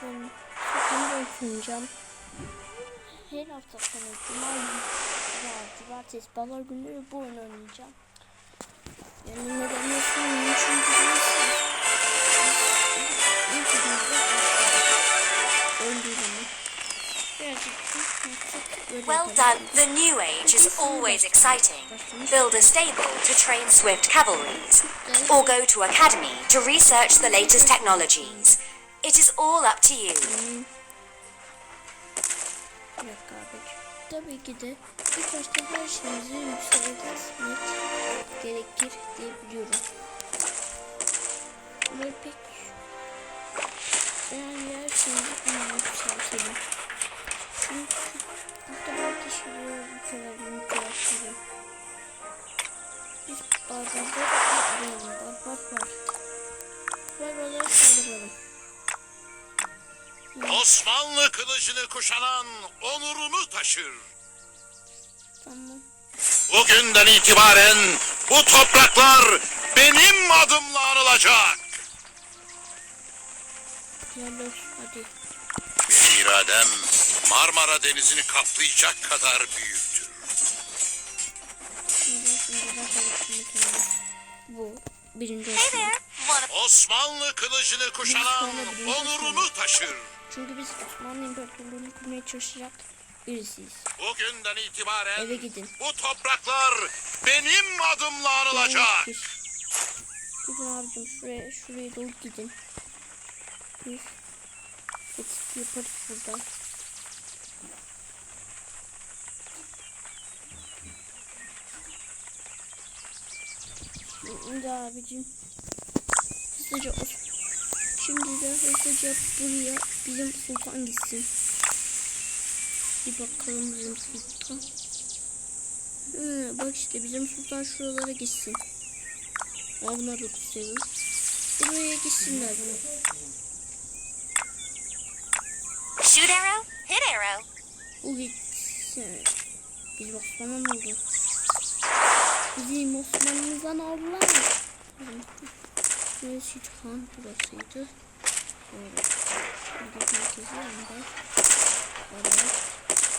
son sakın oynayacağım. Her hafta sonu cuma günü cumartesi pazar günleri bu oyunu oynayacağım. Yani neden yapmıyorum çünkü biliyorsunuz. İlk günümüzde oyun değil ama. Birazcık Well done. The new age is always exciting. Build a stable to train swift cavalries, or go to academy to research the latest technologies. It is all up to you. Bir dakika abicim. Tabii ki de ilk başta her şeyimizi yükseltmek gerekir diye biliyorum. Böyle pek yani her şeyimizi yükseltelim. Çünkü burada belki şuraya yükselelim, yükselelim. Biz barbarları arayalım, Osmanlı kılıcını kuşanan onurunu taşır. Tamam. Bugünden itibaren bu topraklar benim adımla anılacak. Hadi. Benim iradem Marmara Denizi'ni kaplayacak kadar büyüktür. Bu birinci Hey Osman. there. Wanna Osmanlı kılıcını kuşanan onurunu taşır. Çünkü biz Osmanlı İmparatorluğu'nu kurmaya çalışacak birisiyiz. Bugünden itibaren Eve gidin. bu topraklar benim adımla anılacak. Gidin abicim şuraya, şuraya doğru gidin. Biz etki yaparız buradan. Şimdi abicim hızlıca Os- Şimdi de hızlıca buraya bizim sultan gitsin. Bir bakalım bizim sultan. Hı, bak işte bizim sultan şuralara gitsin. Aa, bunlar da seviyor. Buraya gitsinler. shoot arrow? Hit arrow. Bu gitsin. Biz Osman'ın oldu. Bizim Osman'ımızdan aldılar. Burası Han burasıydı. Sonra Bilgi merkezi yanında.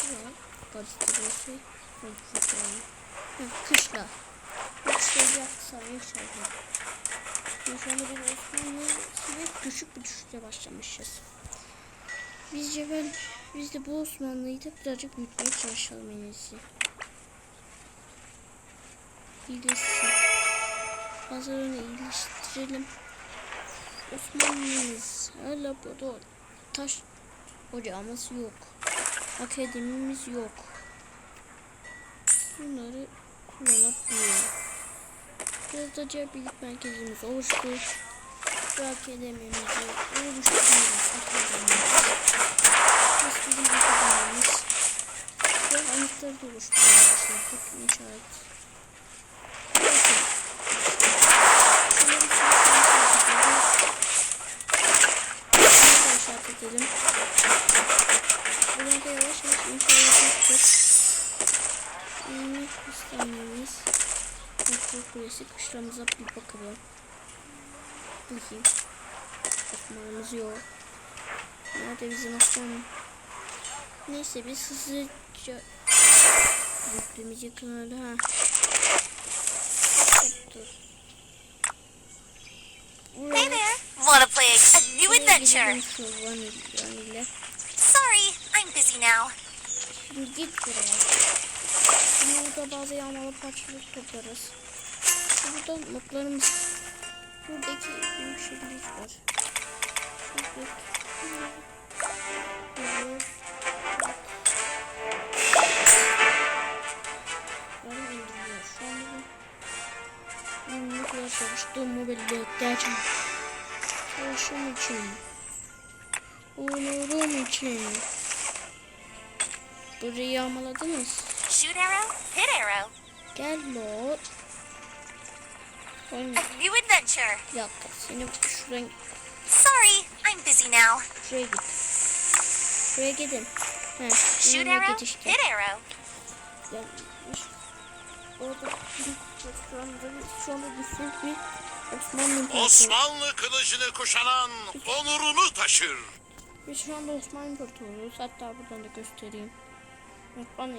Sonra Gazetesi Konfusyon Ha, Kışla Kışla yapsa inşallah Şimdi şu anda bir Osmanlı ve düşük bir düşüşe başlamışız Bizce ben biz de bu Osmanlı'yı da birazcık büyütmeye çalışalım en iyisi. İyileşsin. Pazarını iyileştirelim. Osmanlımız hala burada taş ocağımız yok. Akademimiz yok. Bunları kullanabiliyor. Hızlıca bilgi merkezimiz oluştu. Ve akademimizi oluşturuyoruz. Akademimizi. Bizim akademimiz. Ve anahtarı da oluşturmaya başladık. İnşaat. İnşaat edelim. Burada yavaş yavaş inşaat yapacağız. İslamiyemiz. Metro Kulesi kışlamıza bir bakalım. Bakayım. Osman'ımız yok. Nerede bizim Osman? Neyse biz hızlıca Büyüklüğümüz yakın ha. Dur. Hey there. Wanna play a, a new adventure? Sorry, I'm busy now. Şimdi git buraya. Şimdi burada bazı yağmalı parçaları toplarız. Burada notlarımız. Buradaki büyük şeyler var. İndiriyor. Şu anda benim ne kadar çalıştığımı belli edeceğim. Çalışım için. Onurum için. Burayı yağmaladınız. Shoot arrow? Hit arrow. Gel Lord. Oğlum A new adventure. dakika seni şuradan Sorry, I'm busy now. şuraya git. Şuraya gidin. He, Shoot arrow? işte. Hit arrow. Gelmiş. Orada şu anda şu anda bir Osmanlı, Osmanlı kılıcını kuşanan onurunu taşır. Ve şu anda Osmanlı İmparatorluğu. Hatta buradan da göstereyim. Osmanlı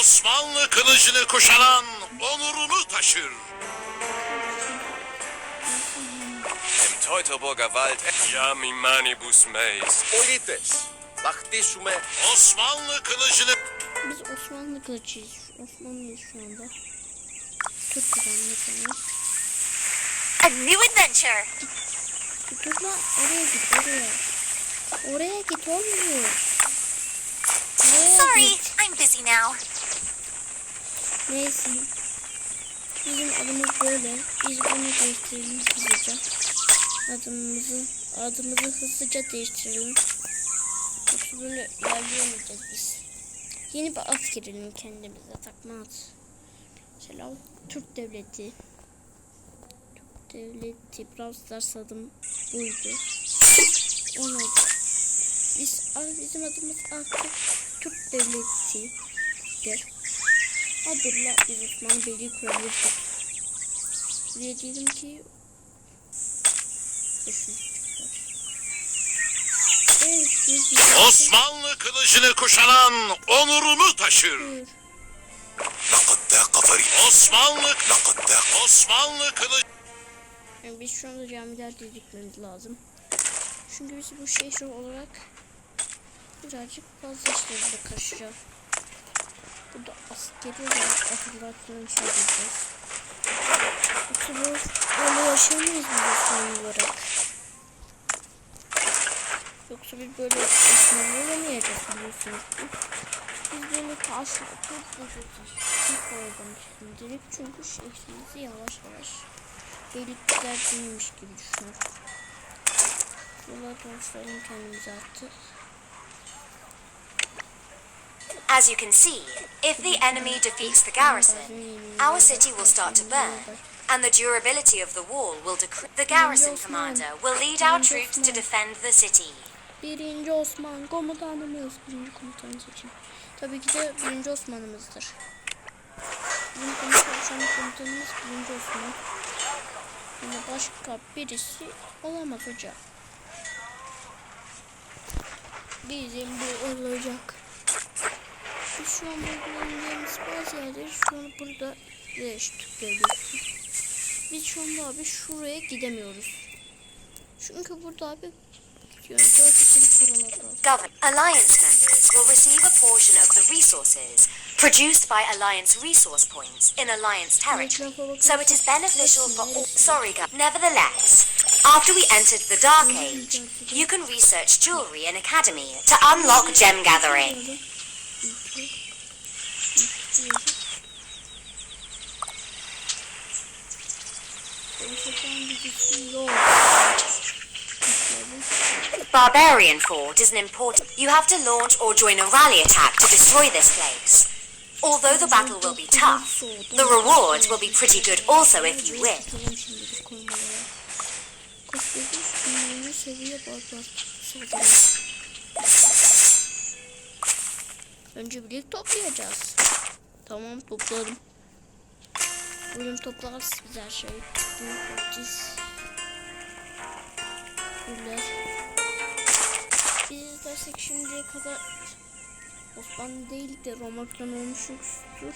Osmanlı kılıcını kuşanan onurunu taşır. Im Teutoburger Wald ja mi manibus meis. Polites. Vakti sume. Osmanlı kılıcını biz Osmanlı kılıcıyız. Osmanlıyız şu anda. Çok güzel yapalım. A new adventure! Dur lan oraya git oraya. Oraya git olmuyor. Oraya Sorry, git. I'm busy now. Neyse. Bizim adımız böyle. Biz bunu değiştirelim hızlıca. Adımımızı, adımızı hızlıca değiştirelim. Yoksa böyle ilerleyemeyeceğiz biz. Yeni bir at girelim kendimize takma at. Mesela Türk Devleti. Türk Devleti Brawl Stars adım buydu. Ona biz, bizim adımız artık Türk Devleti'dir. Adırla biz Osmanlı Beyliği kurabilirdik. Buraya diyelim ki Düşün. Osmanlı kılıcını kuşanan onurunu taşır. Osmanlı Osmanlı kılıç. Yani biz şu anda camilerde dikmemiz lazım. Çünkü biz bu şehir olarak birazcık fazla işlerle karışacağız. Burada askeri olarak akıllardan şey yapacağız. Yoksa bu öyle yaşamayız biz olarak. Yoksa biz böyle. Biz böyle bir koyalım şimdilik çünkü şehrimizi yavaş yavaş değilmiş gibi kendimizi artık. As you can see, if the enemy defeats the garrison, our city will start to burn, and the durability of the wall will decrease. The garrison commander will lead our troops to defend the city. Birinci Osman komutanımız. Birinci komutanı seçin. Tabii ki de birinci Osman'ımızdır. Bizim komutan, komutanımız birinci Osman. Ama başka birisi olamaz hoca. Bizim bu olacak. Şu an uyguladığımız bazı yerleri şu an burada değiştik devleti. Biz şu anda abi şuraya gidemiyoruz. Çünkü burada abi gidiyoruz. Dört paralar var. Govern alliance members will receive a portion of the resources produced by alliance resource points in alliance territory. So it is beneficial for all. Sorry, Gov. Nevertheless, after we entered the Dark Age, you can research jewelry in Academy to unlock gem gathering. Barbarian Fort is an important. You have to launch or join a rally attack to destroy this place. Although the battle will be tough, the rewards will be pretty good also if you win. Önce birlik toplayacağız. Tamam topladım. Bugün toplarız biz her şeyi. Büyük otiz. Güller. İstersek şimdiye kadar Osmanlı değil de Roma falan olmuşuzdur.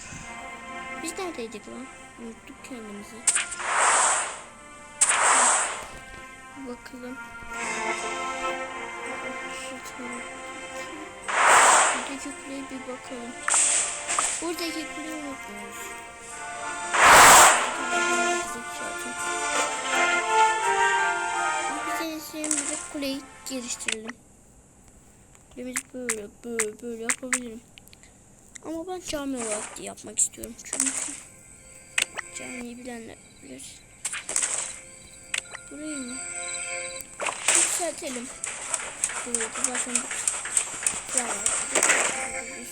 Biz neredeydik lan? Unuttuk kendimizi. Bakalım. Buradaki kuleye bir bakalım. Buradaki kuleyi unutmuyoruz. Cami olarak da yapmak istiyorum. Çünkü camiyi bilenler bilir. Burayı mı? Yükseltelim. Burayı da zaten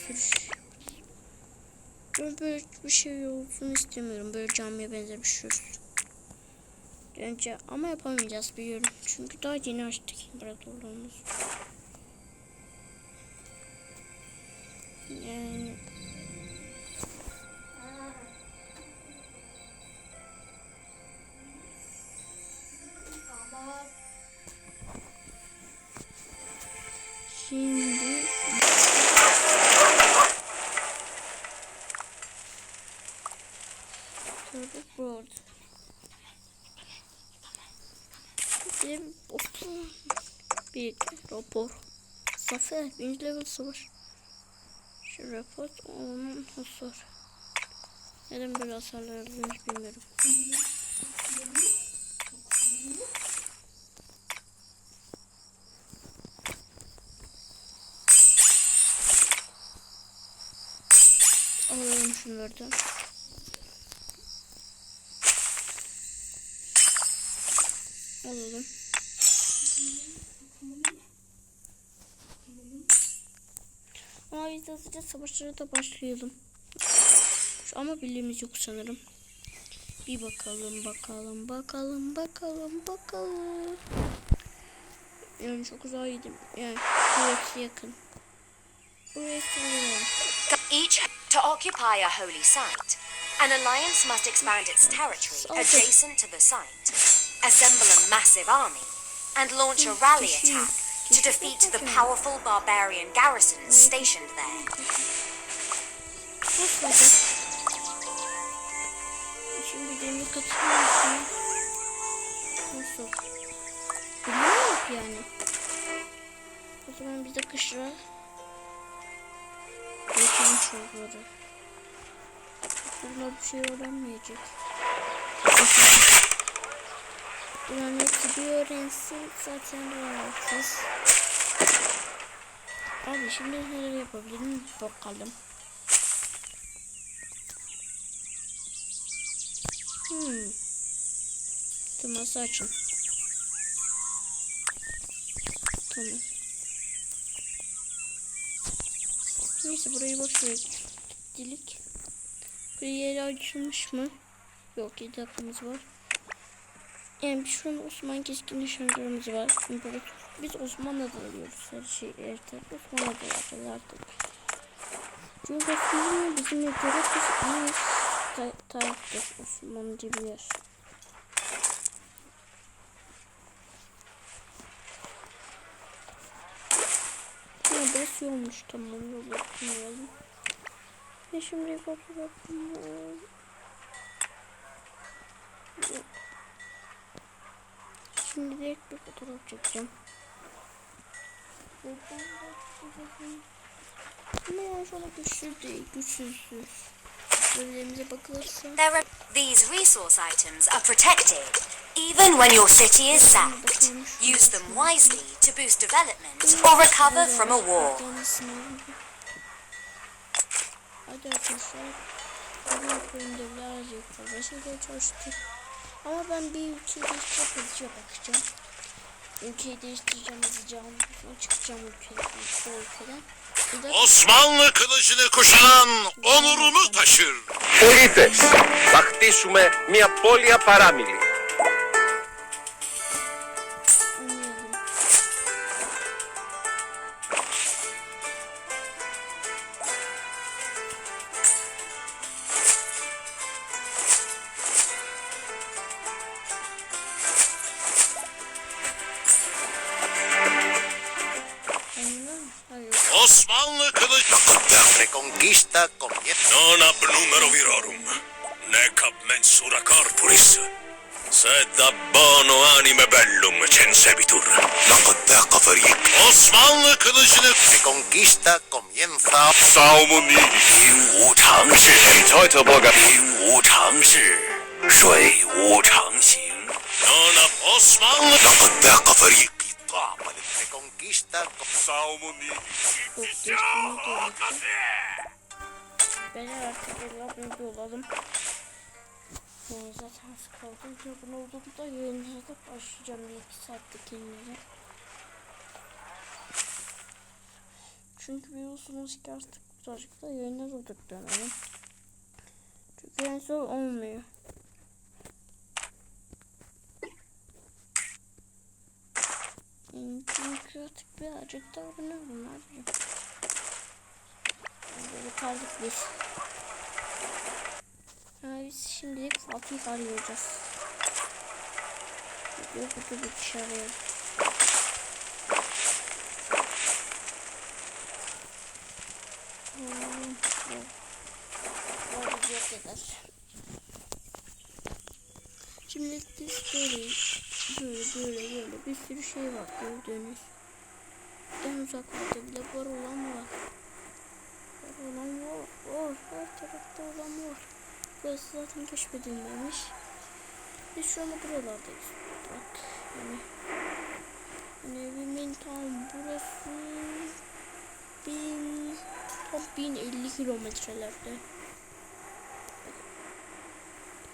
sürü şey. Ben böyle bir şey olsun istemiyorum. Böyle camiye benzer bir şey olsun. Önce ama yapamayacağız biliyorum. Çünkü daha yeni açtık imparatorluğumuz. Yani Şimdi Turbo Road Bizim 31 rapor. Zafer 1. level savaş. Şu rapor onun hasar Neden böyle hasarlar bilmiyorum. Şunlardan. Alalım. Ama biz hızlıca savaşlara da başlayalım. Ama birliğimiz yok sanırım. Bir bakalım bakalım bakalım bakalım bakalım. Yani çok uzağa gittim. Yani burası yakın. Buraya sanırım. To occupy a holy site, an alliance must expand its territory adjacent to the site, assemble a massive army, and launch a rally attack to defeat the powerful barbarian garrisons stationed there. Nasıl olacak? Şimdi demir katılıyor musun? Nasıl? Biliyor yok yani. O zaman biz de geçelim şuraları. Bunlar bir şey öğrenmeyecek. Bunların hepsi bir öğrensin zaten rahatsız. Abi şimdi neler yapabilirim bakalım. Hmm. Teması açın. Tamam. Neyse burayı boş ver. Dilik. Bir yeri açılmış mı? Yok 7 hakkımız var. Yani bir şu an Osman keskin nişancılarımız var. İmparator. Biz Osmanlı'da alıyoruz her şeyi. Her taraf Osmanlı'da yapacağız artık. Coğrafyayı bizim göre biz en ta taraftır Osmanlıca bir yer. Burası olmuş tamam yolu yapmayalım. Ve şimdi Yok. Şimdi direkt bir fotoğraf çekeceğim. Da. Ama yani anda güçlü değil, güçsüzsüz. Bölümlerimize bakılırsa these resource items are protected even when your city is sacked. Use them wisely to boost development or recover from a war. Hadi arkadaşlar. Bugün bölümde birazcık fazla şeyler çalıştık. Ama ben bir ülkeyi değiştirip hızlıca bakacağım. Ülkeyi değiştireceğim hızlıca. Sonra çıkacağım ülkeden. Bu ülkeden. Bir de Osmanlı kılıcını kuşanan onurunu taşır. Πολίτες, θα χτίσουμε μια πόλη απαράμιλη. Osmanlı kılıç. La reconquista comienza. Non ab numero virorum, nec ab mensura corporis, sed ab bono anime bellum censebitur. Laqad kafarik. Osmanlı kılıcını. Reconquista comienza. Salmoni. Yin Wu Changshi. Die Teutoburger. Yin Wu Changshi. Shui Wu Changxing. Non ab Osmanlı. Laqad kafarik. Neden? Saumuni. Beyler artık yollar büyük olalım. Yani zaten sıkıldım. Yorgun olduğumda yayınlara da başlayacağım bir iki saatlik yayınlara. Çünkü biliyorsunuz ki artık birazcık da yayınlar olduk dönemim. Çünkü en zor olmuyor. Çünkü artık birazcık daha oynayalım abi. Böyle kaldık biz. Ha, biz şimdilik Fatih arayacağız. Yok burada bir kişi arayalım. Hmm. Şimdilik biz böyleyiz. Böyle böyle böyle bir sürü şey var gördüğünüz. En uzaklarda bile var olan var. Var olan var. Var. Her tarafta olan var. Burası zaten keşfedilmemiş. Biz şu anda buralardayız. Bak yani. Yani evimin tam burası bin tam 1050 kilometrelerde.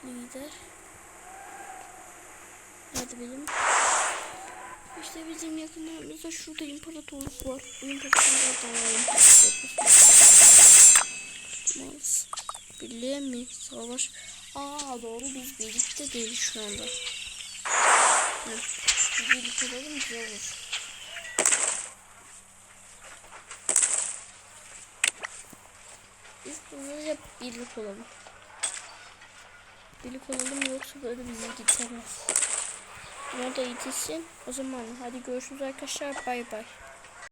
Lider. Nerede benim? İşte bizim yakınlarımızda şurada imparatorluk var. Maalesef. Birliğe mi? Savaş. Aa doğru biz birlikte değiliz şu anda. Hı. Birlikte olalım güzel olur. Biz hızlıca birlik olalım. Birlik olalım yoksa böyle bizi gitemez. Ona da yetişsin. O zaman hadi görüşürüz arkadaşlar. Bay bay.